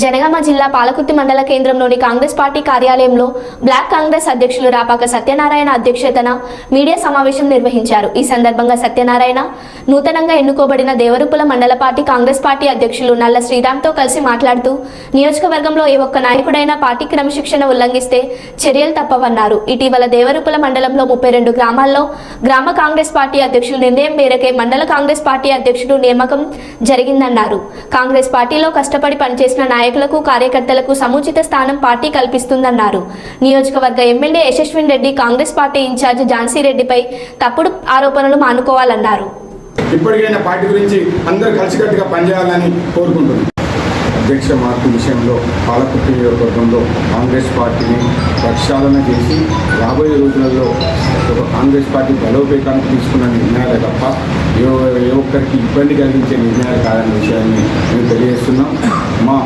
జనగామ జిల్లా పాలకుర్తి మండల కేంద్రంలోని కాంగ్రెస్ పార్టీ కార్యాలయంలో బ్లాక్ కాంగ్రెస్ అధ్యక్షులు రాపాక సత్యనారాయణ అధ్యక్షతన మీడియా సమావేశం నిర్వహించారు. ఈ సందర్భంగా సత్యనారాయణ నూతనంగా ఎన్నుకోబడిన దేవరుపుల మండల పార్టీ కాంగ్రెస్ పార్టీ అధ్యక్షులు నల్ల శ్రీరామ్తో కలిసి మాట్లాడుతూ నియోజకవర్గంలో ఏ ఒక్క నాయకుడైనా పార్టీ క్రమశిక్షణ ఉల్లంఘిస్తే చర్యలు తప్పవన్నారు. ఇటీవల దేవరుపుల మండలంలో ముప్పై రెండు గ్రామాల్లో గ్రామ కాంగ్రెస్ పార్టీ అధ్యక్షుల నిర్ణయం మేరకే మండల కాంగ్రెస్ పార్టీ అధ్యక్షుడు నియామకం జరిగిందన్నారు. కాంగ్రెస్ పార్టీలో కష్టపడి పనిచేసిన నాయకులకు కార్యకర్తలకు సముచిత స్థానం పార్టీ కల్పిస్తుందన్నారు. నియోజకవర్గ MLA Yashaswini Reddy Congress party in-charge Jhansi రెడ్డిపై తప్పుడు ఆరోపణలు మానుకోవాలన్నారు. ఇప్పటికైనా పార్టీ గురించి అందరూ కలిసికట్టుగా పనిచేయాలని కోరుకుంటున్నాను అధ్యక్ష మార్పు విషయంలో పాలకుర్తి నియోజకవర్గంలో కాంగ్రెస్ పార్టీని ప్రక్షాళన చేసి రాబోయే రోజులలో కాంగ్రెస్ పార్టీ బలోపేతానికి తీసుకున్న నిర్ణయాలే తప్ప ఏ ఒక్కరికి ఇబ్బంది కలిగించే నిర్ణయాలు కాదనే విషయాన్ని మేము తెలియజేస్తున్నాం. మా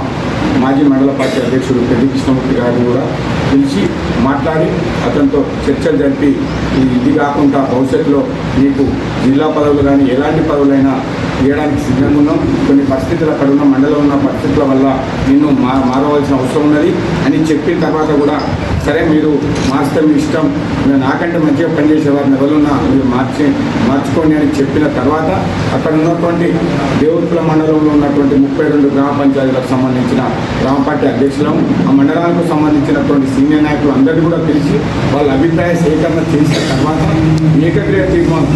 మాజీ మండల పార్టీ అధ్యక్షుడు పెద్ది కృష్ణమూర్తి గారిని కూడా పిలిచి మాట్లాడి అతనితో చర్చలు జరిపి ఇది ఇది కాకుండా భవిష్యత్తులో నీకు జిల్లా పదవులు కానీ ఎలాంటి పదవులైనా ఇవ్వడానికి సిద్ధంగా ఉన్నాం. కొన్ని పరిస్థితులు అక్కడ ఉన్న మండలం ఉన్న పరిస్థితుల వల్ల నిన్ను మా మారవలసిన అవసరం ఉన్నది అని చెప్పిన తర్వాత కూడా సరే మీరు మార్చడం మీ ఇష్టం. మీరు నాకంటే మంచిగా పనిచేసే వారిని ఎవరున్నా మీరు మార్చి మార్చుకోండి అని చెప్పిన తర్వాత అక్కడ ఉన్నటువంటి దేవుతుల మండలంలో ఉన్నటువంటి ముప్పై రెండు గ్రామ పంచాయతీలకు సంబంధించిన గ్రామ పార్టీ అధ్యక్షులం ఆ మండలాలకు సంబంధించినటువంటి సీనియర్ నాయకులు అందరినీ కూడా పిలిచి వాళ్ళ అభిప్రాయ సేకరణ చేసిన తర్వాత ఏకగ్రీవ తీర్మానం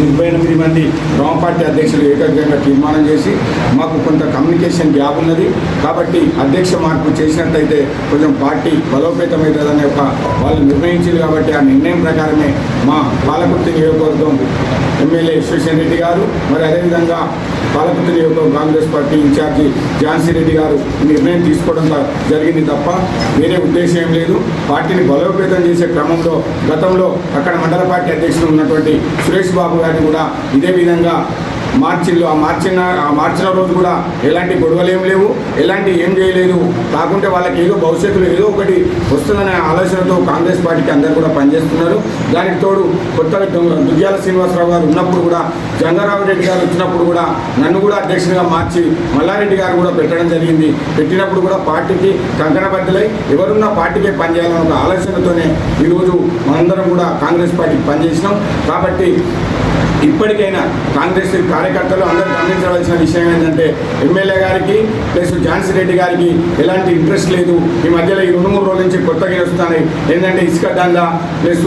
ముప్పై ఎనిమిది మంది గ్రామ పార్టీ అధ్యక్షులు ఏకగ్రంగా తీర్మానం చేసి మాకు కొంత కమ్యూనికేషన్ గ్యాప్ ఉన్నది. కాబట్టి అధ్యక్ష మార్పు చేసినట్టయితే కొంచెం పార్టీ బలోపేతం బలోపేతమవుతుందనే ఒక వాళ్ళు నిర్ణయించింది కాబట్టి ఆ నిర్ణయం ప్రకారమే మా పాలకుర్తి నియోజకవర్గం ఎమ్మెల్యే విశ్వేశ్వర రెడ్డి గారు మరి అదేవిధంగా పాలకుర్తి నియోజకవర్గం కాంగ్రెస్ పార్టీ ఇన్ఛార్జి ఝాన్సీ రెడ్డి గారు ఈ నిర్ణయం తీసుకోవడం జరిగింది తప్ప వేరే ఉద్దేశం ఏం లేదు. పార్టీని బలోపేతం చేసే క్రమంలో గతంలో అక్కడ మండల పార్టీ అధ్యక్షులు ఉన్నటువంటి సురేష్ బాబు గారిని కూడా ఇదే విధంగా మార్చిల్లో ఆ మార్చిన ఆ మార్చిన రోజు కూడా ఎలాంటి గొడవలు ఏం లేవు ఎలాంటి ఏం చేయలేదు. కాకుంటే వాళ్ళకి ఏదో భవిష్యత్తులో ఏదో ఒకటి వస్తుందనే ఆలోచనతో కాంగ్రెస్ పార్టీకి అందరు కూడా పనిచేస్తున్నారు. దానికి తోడు కొత్త దు- శ్రీనివాసరావు గారు ఉన్నప్పుడు కూడా జంగారావు రెడ్డి గారు వచ్చినప్పుడు కూడా నన్ను కూడా అధ్యక్షునిగా మార్చి మల్లారెడ్డి గారు కూడా పెట్టడం జరిగింది. పెట్టినప్పుడు కూడా పార్టీకి కంకణబద్దలై ఎవరున్నా పార్టీకే పనిచేయాలన్న ఒక ఆలోచనతోనే ఈరోజు మనందరం కూడా కాంగ్రెస్ పార్టీకి పనిచేసినాం. కాబట్టి ఇప్పటికైనా కాంగ్రెస్ కార్యకర్తలు అందరూ గమనించవలసిన విషయం ఏంటంటే ఎమ్మెల్యే గారికి ప్లస్ ఝాన్సీ రెడ్డి గారికి ఎలాంటి ఇంట్రెస్ట్ లేదు. ఈ మధ్యలో ఈ రెండు మూడు రోజుల నుంచి కొత్తగా వస్తున్నాయి. ఏంటంటే ఇసుక దండ ప్లస్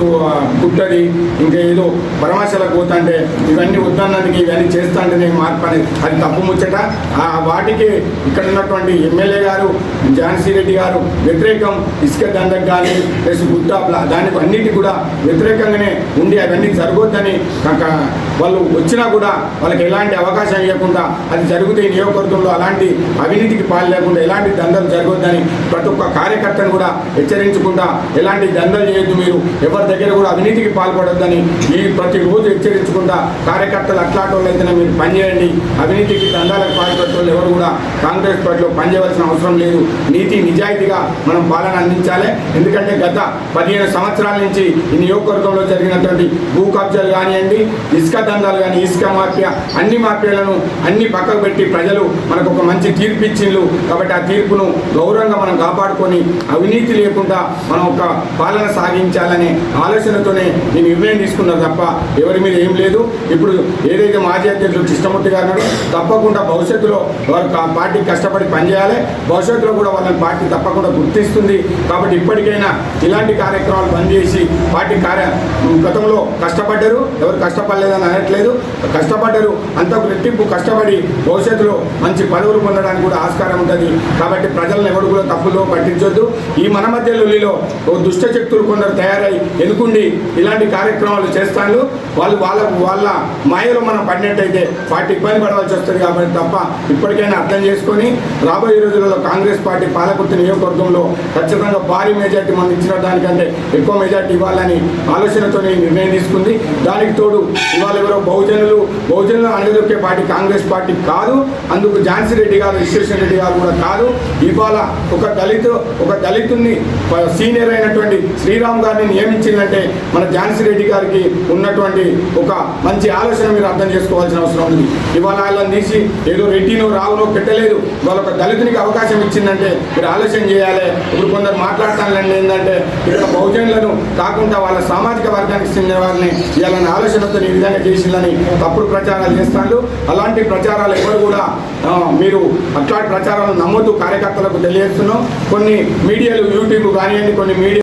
గుట్టది ఇంకా ఏదో పరామర్శలకు పోతుంటే ఇవన్నీ వద్దన్నందుకు ఇవన్నీ చేస్తాంటేనే మార్పు అనేది అది తప్పు ముచ్చట. ఆ వాటికి ఇక్కడ ఉన్నటువంటి ఎమ్మెల్యే గారు ఝాన్సీ రెడ్డి గారు వ్యతిరేకం ఇసుక దండకు కానీ ప్లస్ గుట్ట దానికి అన్నిటి కూడా వ్యతిరేకంగానే ఉండి అవన్నీ జరగొద్దని వాళ్ళు వచ్చినా కూడా వాళ్ళకి ఎలాంటి అవకాశం ఇవ్వకుండా అది జరిగితే నియోజకవర్గంలో అలాంటి అవినీతికి పాలు లేకుండా ఎలాంటి దందలు జరగొద్దని ప్రతి ఒక్క కార్యకర్తను కూడా హెచ్చరించకుండా ఎలాంటి దందలు చేయొద్దు మీరు. ఎవరి దగ్గర కూడా అవినీతికి పాల్పడొద్దని ఈ ప్రతిరోజు హెచ్చరించకుండా కార్యకర్తలు అట్లాంటి మీరు పనిచేయండి అవినీతికి దందాలకు పాల్పడే ఎవరు కూడా కాంగ్రెస్ పార్టీలో పనిచేయవలసిన అవసరం లేదు. నీతి నిజాయితీగా మనం పాలన అందించాలి. ఎందుకంటే గత పదిహేను సంవత్సరాల నుంచి ఈ నియోజకవర్గంలో జరిగినటువంటి భూ కబ్జాలు కానివ్వండి ఇసుక దందాలు కానీ ఇసుక మాఫియా అన్ని మాఫియాలను అన్ని పక్కకు పెట్టి ప్రజలు మనకు ఒక మంచి తీర్పు ఇచ్చిండ్రు. కాబట్టి ఆ తీర్పును గౌరవంగా మనం కాపాడుకొని అవినీతి లేకుండా మనం ఒక పాలన సాగించాలనే ఆలోచనతోనే నేను నిర్ణయం తీసుకున్నారు తప్ప ఎవరి మీద ఏం లేదు. ఇప్పుడు ఏదైతే మాజీ అధ్యక్షుడు కృష్ణమూర్తి గారు తప్పకుండా భవిష్యత్తులో వారు కా- కష్టపడి పనిచేయాలి. భవిష్యత్తులో కూడా వాళ్ళని పార్టీ తప్పకుండా గుర్తిస్తుంది. కాబట్టి ఇప్పటికైనా ఇలాంటి కార్యక్రమాలు బంద్ చేసి పార్టీ కార్య గతంలో కష్టపడ్డారు. ఎవరు కష్టపడలేదని అనట్లేదు. కష్టపడ్డారు. అంతకు రెట్టింపు కష్టపడి భవిష్యత్తులో మంచి పదవులు పొందడానికి కూడా ఆస్కారం ఉంటుంది. కాబట్టి ప్రజలను ఎవరు కూడా తప్పులో పట్టించొద్దు. ఈ మన మధ్య లొల్లిలో ఓ దుష్ట శక్తులు కొందరు తయారై ఎనుకుండి ఇలాంటి కార్యక్రమాలు చేస్తాను వాళ్ళు వాళ్ళ వాళ్ళ మాయలో మనం పడినట్టయితే పార్టీ ఇబ్బంది పడవలసి వస్తుంది కాబట్టి తప్ప ఇప్పటికైనా అర్థం చేసుకొని రాబోయే రోజులలో కాంగ్రెస్ పార్టీ పాలకుర్తి నియోజకవర్గంలో ఖచ్చితంగా భారీ మెజార్టీ మనం ఇచ్చిన దానికంటే ఎక్కువ మెజార్టీ ఇవ్వాలని ఆలోచనతో నిర్ణయం తీసుకుంది. దానికి తోడు ఇవాళ ఎవరో బహుజనులు బహుజనుల అణగదొక్కే పార్టీ కాంగ్రెస్ పార్టీ కాదు. అందుకు ఝాన్సీ రెడ్డి గారు విశ్వేశ్వర రెడ్డి గారు కూడా కాదు. ఇవాళ ఒక దళితు ఒక దళితుని సీనియర్ అయినటువంటి శ్రీరామ్ గారిని నియమించిందంటే మన ఝాన్సీ రెడ్డి గారికి ఉన్నటువంటి ఒక మంచి ఆలోచన మీరు అర్థం చేసుకోవాల్సిన అవసరం ఉంది. ఇవాళ వాళ్ళని తీసి ఏదో రెడ్డినో రావునో పెట్టలేదు. వాళ్ళ ఒక దళితునికి అవకాశం ఇచ్చిందంటే మీరు ఆలోచన చేయాలి. ఇప్పుడు కొందరు మాట్లాడతానులండి ఏంటంటే ఇక్కడ బహుజనులను కాకుండా వాళ్ళ సామాజిక వర్గానికి చెందిన వారిని ఇవాళ ఆలోచనతో ఈ విధంగా చేసిందని తప్పుడు ప్రచారాలు చేస్తాడు అలాంటి ప్రచారాలు ఎవరు కూడా మీరు అట్లాంటి ప్రచారాలు నమ్మొద్దు కార్యకర్తలకు తెలియజేస్తున్నాం. కొన్ని మీడియాలు యూట్యూబ్ కానివ్వండి కొన్ని మీడియా